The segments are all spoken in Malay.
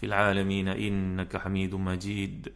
في العالمين إنك حميد مجيد.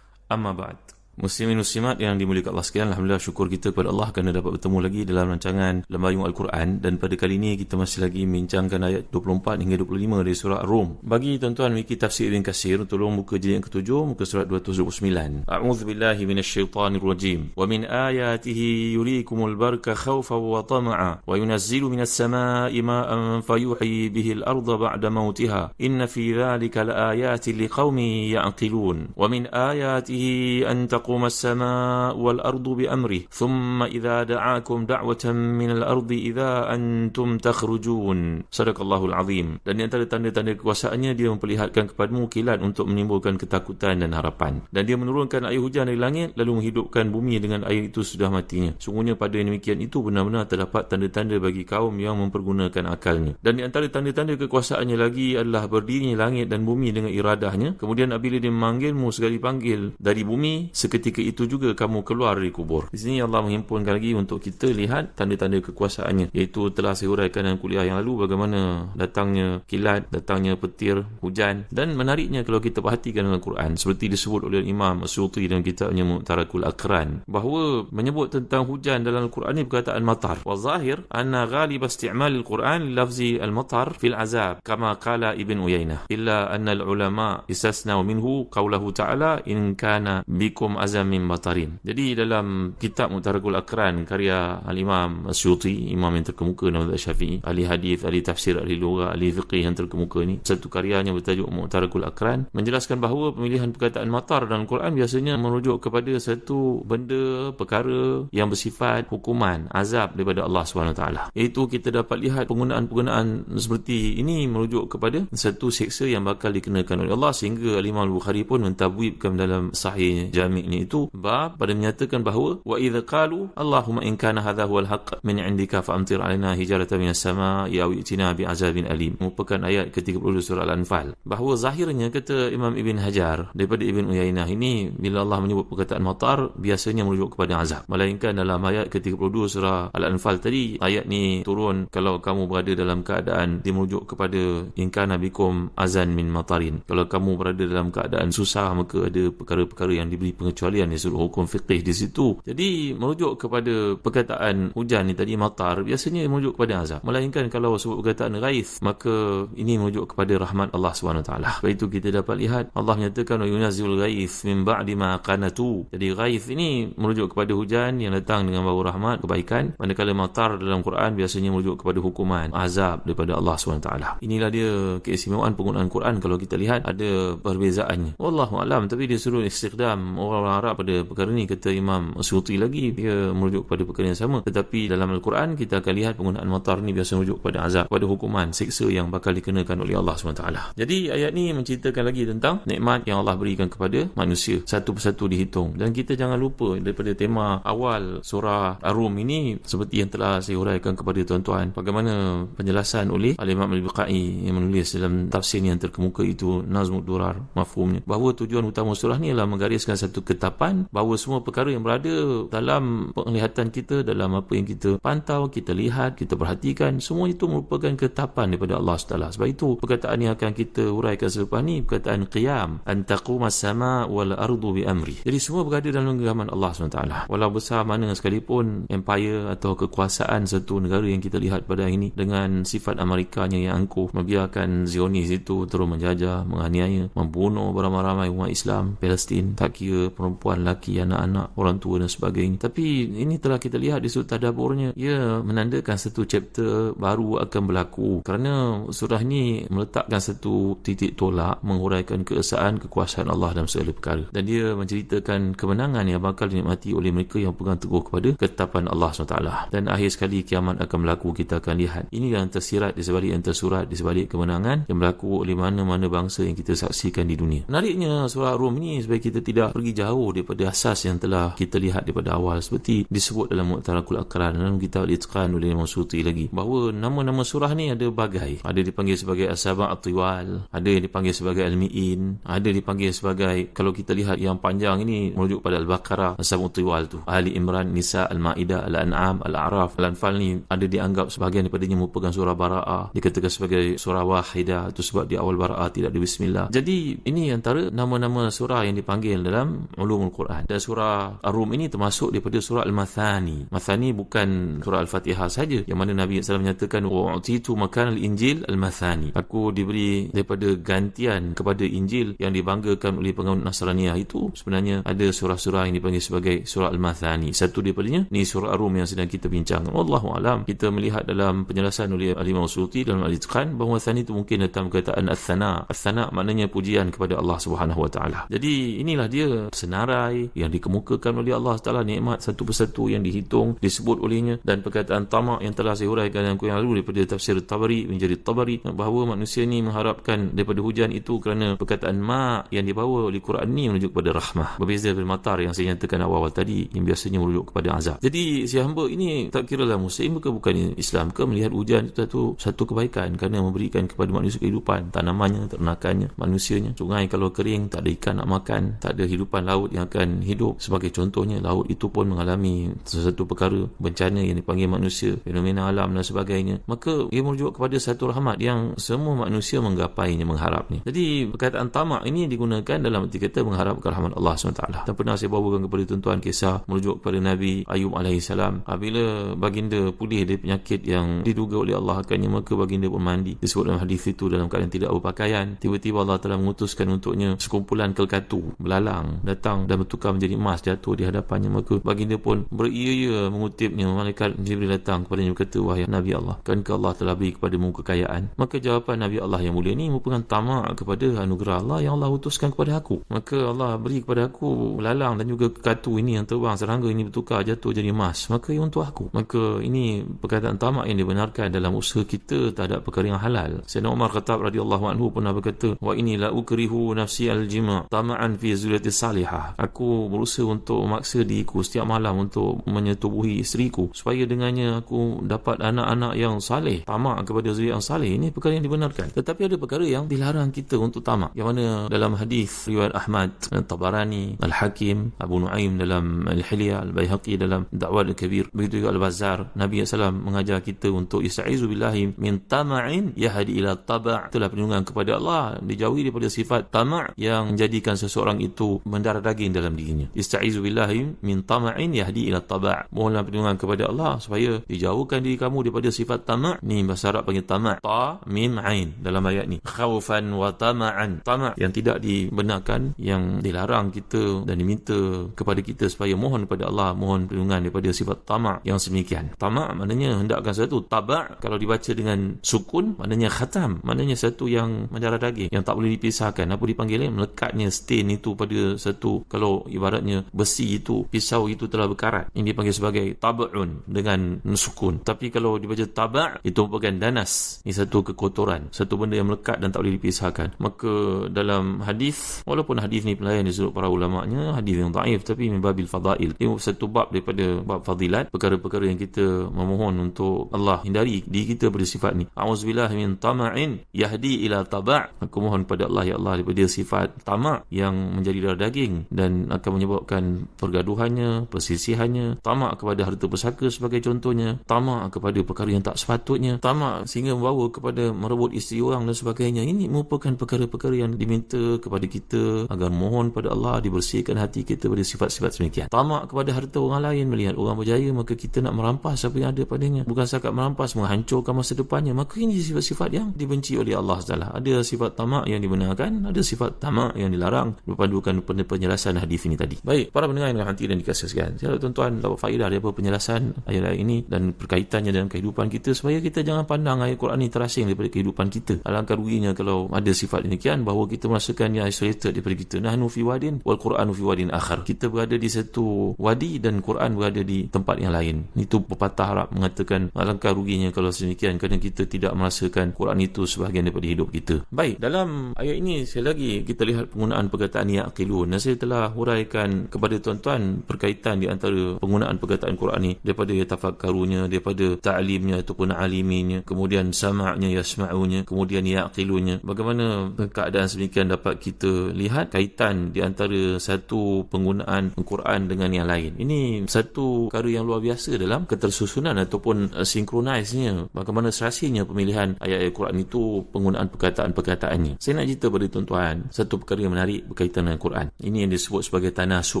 أما بعد. Muslimin muslimat yang dimuliakan Allah sekalian Alhamdulillah syukur kita kepada Allah kerana dapat bertemu lagi dalam rancangan Lembayung Al-Quran dan pada kali ini kita masih lagi membincangkan ayat 24 hingga 25 dari surah Rum. Bagi tuan-tuan memiliki tafsir Ibn Kasir tolong buka jilid yang ketujuh muka surat 229. A'udzu billahi minasyaitonir rajim. Wa min ayatihi yuriikumul barka khawfan wa tama'a wa yunazzilu minas samaa'i ma'an fayuhyi bihi al-ardha ba'da mawtiha. Inna fi dhalika laayatin liqaumin ya'qilun. Wa min ayatihi an تقوم السماء والأرض بأمره ثم إذا دعاكم دعوة من الأرض إذا أنتم تخرجون صدق الله العظيم dan di antara tanda-tanda kekuasaannya dia memperlihatkan kepadamu kilat untuk menimbulkan ketakutan dan harapan dan dia menurunkan air hujan dari langit lalu menghidupkan bumi dengan air itu sudah matinya sungguhnya pada demikian itu benar-benar terdapat tanda-tanda bagi kaum yang mempergunakan akalnya dan di antara tanda-tanda kekuasaannya lagi adalah berdirinya langit dan bumi dengan iradahnya kemudian apabila dia memanggilmu sekali panggil dari bumi seketika ketika itu juga kamu keluar dari kubur. Di sini Allah menghimpunkan lagi untuk kita lihat tanda-tanda kekuasaannya. Iaitu telah saya huraikan dalam kuliah yang lalu bagaimana datangnya kilat, datangnya petir, hujan. Dan menariknya kalau kita perhatikan dalam Quran. Seperti disebut oleh Imam Asyuti dalam kitabnya Mu'tarakul Akran. Bahawa menyebut tentang hujan dalam Al-Quran ini perkataan matar. Wa zahir anna ghalib isti'mal Al-Quran lafzi al-matar fil azab. Kama kala Ibn Uyainah. Illa anna al-ulama istasnau minhu qawlahu ta'ala in kana bikum azam min matarin. Jadi dalam kitab Mutarakul Akran karya Al-Imam Asyuti, imam yang terkemuka dalam Syafi'i, ahli hadis, ahli tafsir, ahli lughah, ahli fiqih yang terkemuka ni, satu karyanya bertajuk Mutarakul Akran menjelaskan bahawa pemilihan perkataan matar dalam Quran biasanya merujuk kepada satu benda, perkara yang bersifat hukuman, azab daripada Allah SWT. Iaitu kita dapat lihat penggunaan-penggunaan seperti ini merujuk kepada satu seksa yang bakal dikenakan oleh Allah sehingga Al-Imam Al-Bukhari pun mentabwibkan dalam sahih jami' itu bab pada menyatakan bahawa wa idza qalu Allahumma in kana hadha huwal haqq min indika fa amtir alaina hijaratan minas sama ya wi'tina bi azabin alim. Merupakan ayat ke-32 surah al-anfal. Bahawa zahirnya kata Imam Ibn Hajar daripada Ibn Uyainah ini bila Allah menyebut perkataan matar biasanya merujuk kepada azab. Melainkan dalam ayat ke-32 surah al-anfal tadi ayat ni turun kalau kamu berada dalam keadaan dia merujuk kepada in kana bikum azan min matarin. Kalau kamu berada dalam keadaan susah maka ada perkara-perkara yang diberi pengecualian pengecualian dia suruh hukum fiqih di situ. Jadi merujuk kepada perkataan hujan ni tadi matar biasanya merujuk kepada azab. Melainkan kalau sebut perkataan ghaith maka ini merujuk kepada rahmat Allah SWT sebab itu kita dapat lihat Allah menyatakan yunazil ghaith min ba'di ma qanatu. Jadi ghaith ini merujuk kepada hujan yang datang dengan bau rahmat kebaikan. Manakala matar dalam Quran biasanya merujuk kepada hukuman azab daripada Allah SWT inilah dia keistimewaan penggunaan Quran kalau kita lihat ada perbezaannya. Wallahu alam tapi dia suruh istighdam orang Arab pada perkara ini. Kata Imam Suyuti lagi dia merujuk pada perkara yang sama. Tetapi dalam Al-Quran kita akan lihat penggunaan matar ni biasa merujuk pada azab pada hukuman siksa yang bakal dikenakan oleh Allah SWT jadi ayat ni menceritakan lagi tentang nikmat yang Allah berikan kepada manusia. Satu persatu dihitung. Dan kita jangan lupa daripada tema awal surah Ar-Rum ini seperti yang telah saya uraikan kepada tuan-tuan bagaimana penjelasan oleh Al-Imam Al-Biqai yang menulis dalam tafsir yang terkemuka itu Nazmud Durar mafhumnya. Bahawa tujuan utama surah ni adalah menggariskan satu ketamakan ketetapan bahawa semua perkara yang berada dalam penglihatan kita dalam apa yang kita pantau kita lihat kita perhatikan semua itu merupakan ketetapan daripada Allah SWT sebab itu perkataan yang akan kita uraikan selepas ni perkataan qiyam antaqumas sama wal ardu bi amri. Jadi semua berada dalam genggaman Allah SWT walau besar mana sekalipun empire atau kekuasaan satu negara yang kita lihat pada hari ini dengan sifat Amerikanya yang angkuh membiarkan Zionis itu terus menjajah menganiaya membunuh beramai-ramai umat Islam Palestin tak kira perempuan, laki, anak-anak, orang tua dan sebagainya. Tapi ini telah kita lihat di sudut tadaburnya, ia menandakan satu chapter baru akan berlaku. Kerana surah ini meletakkan satu titik tolak menguraikan keesaan kekuasaan Allah dalam segala perkara. Dan dia menceritakan kemenangan yang bakal dinikmati oleh mereka yang pegang teguh kepada ketetapan Allah SWT. Dan akhir sekali kiamat akan berlaku, kita akan lihat. Ini yang tersirat di sebalik yang tersurat di sebalik kemenangan yang berlaku oleh mana-mana bangsa yang kita saksikan di dunia. Menariknya surah Rum ini supaya kita tidak pergi jauh daripada asas yang telah kita lihat daripada awal. Seperti disebut dalam Mu'tarakul Akran dalam kitab Litqan oleh Imam Suti lagi bahawa nama-nama surah ni ada bagai. Ada dipanggil sebagai As-Sabah At-Tiwal ada yang dipanggil sebagai Al-Mi'in ada dipanggil sebagai kalau kita lihat yang panjang ini merujuk pada Al-Baqarah As-Sabah At-Tiwal tu. Ali Imran Nisa Al-Ma'idah Al-An'am Al-A'raf. Al-Anfal ni ada dianggap sebahagian daripadanya merupakan surah Bara'ah dikatakan sebagai surah Wahidah itu sebab di awal Bara'ah tidak ada Bismillah. Jadi ini antara nama-nama surah yang dipanggil dalam ulumul Quran dan surah Ar-Rum ini termasuk daripada surah Al-Mathani. Mathani bukan surah Al-Fatihah saja yang mana Nabi SAW menyatakan wa'utitu makan al-Injil al-Mathani. Aku diberi daripada gantian kepada Injil yang dibanggakan oleh pengaut Nasraniyah itu sebenarnya ada surah-surah yang dipanggil sebagai surah Al-Mathani. Satu daripadanya ni surah Ar-Rum yang sedang kita bincang. Wallahu alam kita melihat dalam penjelasan oleh Al-Imam Suyuti dalam Al-Itqan bahawa Mathani itu mungkin datang perkataan Al-Thana Al-Thana maknanya pujian kepada Allah Subhanahu Wa Taala. Jadi inilah dia senarai yang dikemukakan oleh Allah Taala nikmat satu persatu yang dihitung disebut olehnya dan perkataan tamak yang telah saya huraikan yang yang lalu daripada tafsir Tabari menjadi Tabari bahawa manusia ini mengharapkan daripada hujan itu kerana perkataan ma yang dibawa oleh Quran ini menunjuk kepada rahmah. Berbeza dengan matar yang saya nyatakan awal-awal tadi yang biasanya merujuk kepada azab. Jadi si hamba ini tak kira lah muslim ke bukan Islam ke melihat hujan itu satu, satu kebaikan kerana memberikan kepada manusia kehidupan tanamannya, ternakannya, manusianya. Sungai kalau kering tak ada ikan nak makan tak ada hidupan laut yang akan hidup. Sebagai contohnya laut itu pun mengalami sesuatu perkara bencana yang dipanggil manusia fenomena alam dan sebagainya. Maka ia merujuk kepada satu rahmat yang semua manusia menggapainya mengharapnya jadi perkataan tamak ini digunakan dalam arti kata mengharapkan rahmat Allah SWT. Dan pernah saya bawakan kepada tuan-tuan kisah merujuk kepada Nabi Ayub AS apabila baginda pulih dari penyakit yang diduga oleh Allah akannya maka baginda pun mandi. Disebut dalam hadis itu dalam keadaan tidak berpakaian. Tiba-tiba Allah telah mengutuskan untuknya sekumpulan kelkatu belalang datang dan bertukar menjadi emas jatuh di hadapannya. Maka baginda pun beria-ia mengutipnya. Malaikat Jibril datang kepadanya berkata wahai Nabi Allah kan ke Allah telah beri kepadamu kekayaan? Maka jawapan Nabi Allah yang mulia ini merupakan tamak kepada anugerah Allah yang Allah utuskan kepada aku. Maka Allah beri kepada aku belalang dan juga kekatu ini yang terbang serangga ini bertukar jatuh jadi emas. Maka ia untuk aku. Maka ini perkataan tamak yang dibenarkan dalam usaha kita terhadap perkara yang halal. Sayyidina Umar Khattab radhiyallahu anhu pernah berkata wa ini la ukrihu nafsi al-jima' tama'an fi zulati salihah aku berusaha untuk memaksa diriku setiap malam untuk menyetubuhi isteriku supaya dengannya aku dapat anak-anak yang saleh tamak kepada zuriat yang saleh. Ini perkara yang dibenarkan. Tetapi ada perkara yang dilarang kita untuk tamak yang mana dalam hadis riwayat Ahmad Tabarani Al-Hakim Abu Nuaim dalam Al-Hilya Al-Bayhaqi dalam Da'wat Al-Kabir. Begitu juga Al-Bazar Nabi SAW mengajar kita untuk ista'izu billahi min tama'in yahdi ila taba' itulah perlindungan kepada Allah dijauhi daripada sifat tama' yang menjadikan seseorang itu mendarah daging dalam dirinya. Ista'izu billahi min tama'in yahdi ila taba' mohonlah perlindungan kepada Allah supaya dijauhkan diri kamu daripada sifat tama' ni bahasa Arab panggil tama' ta mim ain dalam ayat ni. Khaufan wa tama'an. Tama' yang tidak dibenarkan yang dilarang kita dan diminta kepada kita supaya mohon kepada Allah mohon perlindungan daripada sifat tama' yang sedemikian. Tama' maknanya hendakkan sesuatu. Taba' kalau dibaca dengan sukun maknanya khatam. Maknanya satu yang mendarah daging yang tak boleh dipisahkan. Apa dipanggilnya? Melekatnya stain itu pada satu kalau ibaratnya besi itu pisau itu telah berkarat. Ini dipanggil sebagai tab'un dengan sukun. Tapi kalau dibaca taba' itu merupakan danas. Ini satu kekotoran satu benda yang melekat dan tak boleh dipisahkan. Maka dalam hadis walaupun hadis ni pelayan disebut para ulama'nya hadis yang daif tapi membabil fadail. Ini satu bab daripada bab fadilat perkara-perkara yang kita memohon untuk Allah hindari diri kita pada sifat ni. Auzubillah min tama'in yahdi ila taba' aku mohon pada Allah ya Allah daripada sifat tamak yang menjadi darah daging dan akan menyebabkan pergaduhannya persisihannya tamak kepada harta pesaka sebagai contohnya tamak kepada perkara yang tak sepatutnya tamak sehingga membawa kepada merebut isteri orang dan sebagainya. Ini merupakan perkara-perkara yang diminta kepada kita agar mohon pada Allah dibersihkan hati kita dari sifat-sifat semikian. Tamak kepada harta orang lain melihat orang berjaya maka kita nak merampas apa yang ada padanya. Bukan sakat merampas menghancurkan masa depannya. Maka ini sifat-sifat yang dibenci oleh Allah SWT ada sifat tamak yang dibenarkan ada sifat tamak yang dilarang. Berpandukan pada penjelasan penjelasan hadis ini tadi. Baik, para pendengar yang dirahmati dan dikasihi sekalian. Saya tuan-tuan dapat faedah daripada penjelasan ayat-ayat ini dan berkaitannya dengan kehidupan kita supaya kita jangan pandang ayat Quran ini terasing daripada kehidupan kita. Alangkah ruginya kalau ada sifat demikian bahawa kita merasakan yang isolated daripada kita. Nahnu fi wadin wal Quran fi wadin akhar. Kita berada di satu wadi dan Quran berada di tempat yang lain. Itu pepatah Arab mengatakan alangkah ruginya kalau sedemikian kerana kita tidak merasakan Quran itu sebahagian daripada hidup kita. Baik, dalam ayat ini sekali lagi kita lihat penggunaan perkataan yaqilun. Saya telah huraikan kepada tuan-tuan berkaitan di antara penggunaan perkataan Quran ini daripada tafakkarunya, daripada ta'limnya ataupun aliminya, kemudian sama'nya, yasma'unya, kemudian yaqilunnya. Bagaimana keadaan sedemikian dapat kita lihat kaitan di antara satu penggunaan Al-Quran dengan yang lain. Ini satu perkara yang luar biasa dalam ketersusunan ataupun uh, sinkronisnya bagaimana serasinya pemilihan ayat-ayat Quran itu penggunaan perkataan-perkataannya. Saya nak cerita pada tuan-tuan satu perkara yang menarik berkaitan dengan Quran. Ini yang disebut sebagai tanasub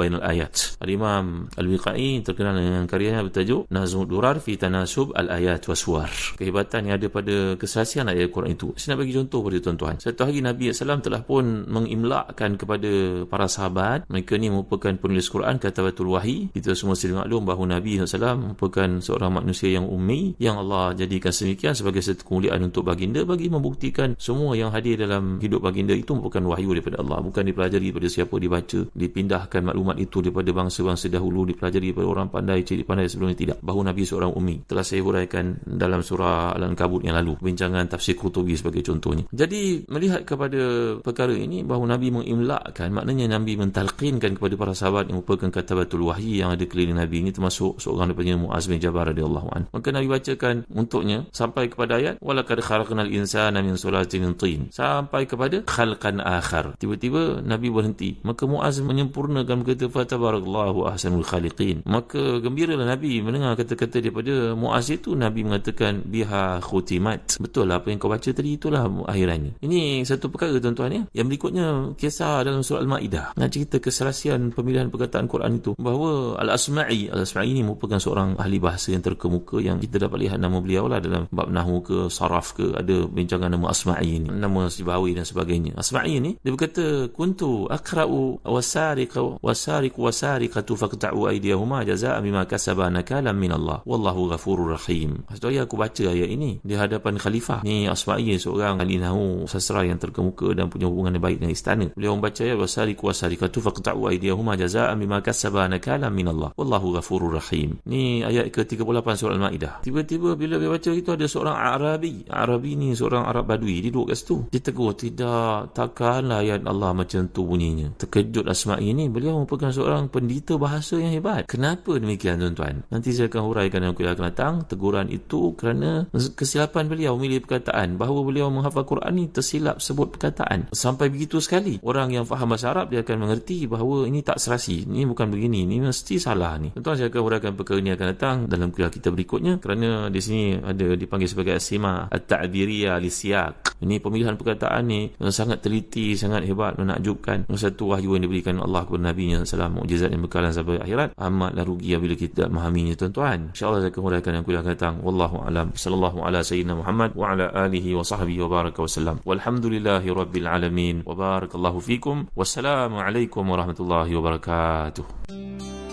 bainal ayat. Al-Imam Al-Wiqai terkenal dengan karyanya bertajuk Nazmud Durar fi Tanasub Al-Ayat wa Suwar. Kehebatan yang ada pada keserasian ayat Quran itu. Saya nak bagi contoh pada tuan-tuan. Satu hari Nabi SAW telah pun mengimlakkan kepada para sahabat. Mereka ni merupakan penulis Quran kata Batul Wahi. Kita semua sedang maklum bahawa Nabi SAW merupakan seorang manusia yang ummi yang Allah jadikan semikian sebagai satu kemuliaan untuk baginda bagi membuktikan semua yang hadir dalam hidup baginda itu merupakan wahyu daripada Allah bukan dipelajari daripada siapa dibaca dipindahkan maklumat itu daripada bangsa-bangsa dahulu dipelajari daripada orang pandai ciri pandai sebelumnya tidak. Bahawa Nabi seorang ummi telah saya huraikan dalam surah Al-Ankabut yang lalu bincangan tafsir Qurtubi sebagai contohnya. Jadi melihat kepada perkara ini bahawa Nabi mengimlakkan maknanya Nabi mentalqinkan kepada para sahabat yang merupakan katabatul wahyi yang ada keliling Nabi ini termasuk seorang daripada Muaz bin Jabal radhiyallahu an. Maka Nabi bacakan untuknya sampai kepada ayat walaqad khalaqnal insana min sulatin min tin. Sampai kepada khalqan akhar. Tiba-tiba Nabi berhenti. Maka Muaz menyempurnakan berkata fatabarakallahu ahsanul khaliqin maka gembiralah Nabi mendengar kata-kata daripada Muaz itu Nabi mengatakan biha khutimat. Betul lah apa yang kau baca tadi itulah akhirannya. Ini satu perkara tuan-tuan ya. Yang berikutnya kisah dalam surah Al-Maidah. Nak cerita keserasian pemilihan perkataan Quran itu bahawa Al-Asma'i Al-Asma'i ini merupakan seorang ahli bahasa yang terkemuka yang kita dapat lihat nama beliau lah dalam bab nahu ke saraf ke ada bincangan nama Asma'i ini nama Sibawi dan sebagainya. Asma'i ini dia berkata kuntu akra'u wasariqa wasariq wasariqatu faqta'u aydiyahuma jazaa'a bima kasaba nakalam min Allah wallahu ghafurur rahim satu aku baca ayat ini di hadapan khalifah. Ni Asma'i seorang ahli nahu sastra yang terkemuka dan punya hubungan yang baik dengan istana. Beliau membaca ayat wasariq wasariqatu faqta'u aydiyahuma jazaa'a bima kasaba nakalam min Allah. Wallahu ghafurur rahim. Ni ayat ke-38 surah Al-Maidah. Tiba-tiba bila dia baca itu ada seorang Arabi. Arabi ni seorang Arab Badui. Dia duduk kat situ. Dia tegur tidak takkanlah ayat Allah macam tu bunyinya. Terkejut Asma'i ini beliau merupakan seorang pendita bahasa yang hebat. Kenapa demikian tuan-tuan? Nanti saya akan huraikan yang akan datang teguran itu kerana kesilapan beliau memilih perkataan bahawa beliau menghafal Quran ni tersilap sebut perkataan. Sampai begitu sekali orang yang faham bahasa Arab dia akan mengerti bahawa ini tak serasi ini bukan begini ini mesti salah ni. Tuan-tuan saya akan huraikan perkara ini akan datang dalam kuliah kita berikutnya kerana di sini ada dipanggil sebagai asima at-ta'biriyah lisiyaq. Ini pemilihan perkataan ni sangat teliti sangat hebat menakjubkan. Satu wahyu yang diberikan Allah kepada Nabi nya salam mukjizat yang bekalan sampai akhirat amatlah rugi apabila kita tidak memahaminya tuan-tuan. Insyaallah saya akan huraikan yang kuliah datang. Wallahu alam. Sallallahu ala sayyidina Muhammad wa ala alihi wa sahbihi wa baraka wasallam walhamdulillahi rabbil alamin. Wa barakallahu fikum. Wassalamu alaikum warahmatullahi wabarakatuh